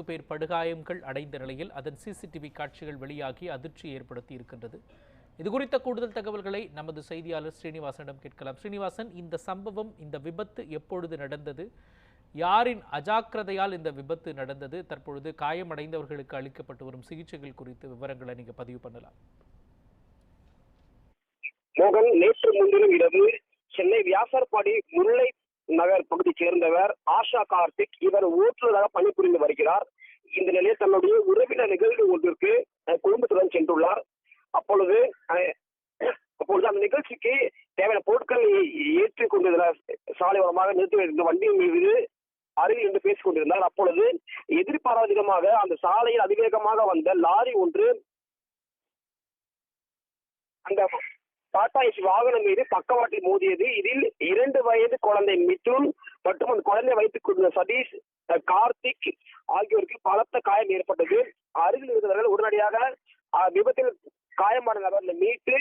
நான்கு பேர் படுகாயங்கள் அடைந்த நிலையில் அதன் சிசிடிவி காட்சிகள் வெளியாகி அதிர்ச்சி ஏற்படுத்தி இருக்கின்றது. இது குறித்த கூடுதல் தகவல்களை நமது செய்தியாளர் ஸ்ரீனிவாசனிடம் கேட்கலாம். ஸ்ரீனிவாசன் இந்த சம்பவம் இந்த விபத்து எப்பொழுது நடந்தது? யாரின் அஜாக்கிரதையால் இந்த விபத்து நடந்தது? தற்பொழுது காயமடைந்தவர்களுக்கு அளிக்கப்பட்டு வரும் சிகிச்சைகள் குறித்து விவரங்களை நீங்க பதிவு பண்ணலாம். மோகன் நேற்று முன்தினம் இரவு சென்னை வியாசார்பாடி சேர்ந்தவர் ஆஷா கார்த்திக். இவர் ஓட்டுநராக பணிபுரிந்து வருகிறார். இந்த நிலையில் தன்னுடைய உறவினர் நிகழ்வு ஒன்றிற்கு குடும்பத்துடன் சென்றுள்ளார். அப்பொழுது அப்பொழுது அந்த நிகழ்ச்சிக்கு தேவையான பொருட்களை ஏற்றி கொண்டிருந்தார். சாலை ஓரமாக நிறுத்தி வைத்திருந்த வண்டியின் மீது அருகில் இருந்து பேசிக் கொண்டிருந்தார். அப்பொழுது எதிர்பாராத விதமாக அந்த சாலையில் அதிவேகமாக வந்த லாரி ஒன்று அந்த டாடா ஏசி வாகனம் மீது பக்கவாட்டில் மோதியது. இதில் இரண்டு வயது குழந்தை மிதுன் மற்றும் அந்த குழந்தை வைத்துக் கொண்ட சதீஷ் கார்த்திக் ஆகியோருக்கு பலத்த காயம் ஏற்பட்டது. அருகில் இருந்தவர்கள் உடனடியாக விபத்தில் காயமான நபர்களை மீட்டு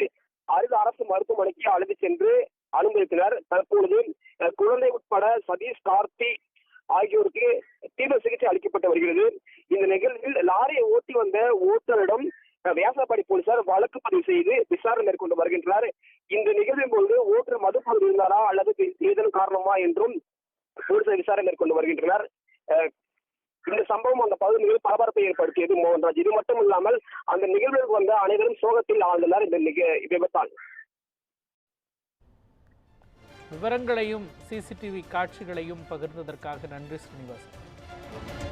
அருகில் அரசு மருத்துவமனைக்கு அழைத்து சென்று அனுமதித்தனர். தற்பொழுது குழந்தை உட்பட சதீஷ் கார்த்திக் ஆகியோருக்கு தீவிர சிகிச்சை அளிக்கப்பட்டு வருகிறது. இந்த நிகழ்வில் லாரியை ஓட்டி வந்த ஓட்டுநரிடம் அஹ், போலீசார் வழக்கு பதிவு செய்து விசாரணை மேற்கொண்டு வருகின்றனர். இந்த நிகழ்வின் போது ஓட்டுநர் மதுப்பொருள் இருந்தாரா அல்லது ஏதேனும் காரணமா என்றும் போலீசார் விசாரணை மேற்கொண்டு வருகின்றனர். இந்த சம்பவம் அந்த பகுதியில் பரபரப்பை ஏற்படுத்தியது மோகன்ராஜ் இது மட்டும் இல்லாமல் அந்த நிகழ்வுக்கு வந்த அனைவரும் சோகத்தில் ஆழ்ந்தனர் இந்த விபத்தால். விவரங்களையும் சிசிடிவி காட்சிகளையும் பகிர்ந்ததற்காக நன்றி ஸ்ரீனிவாசன்.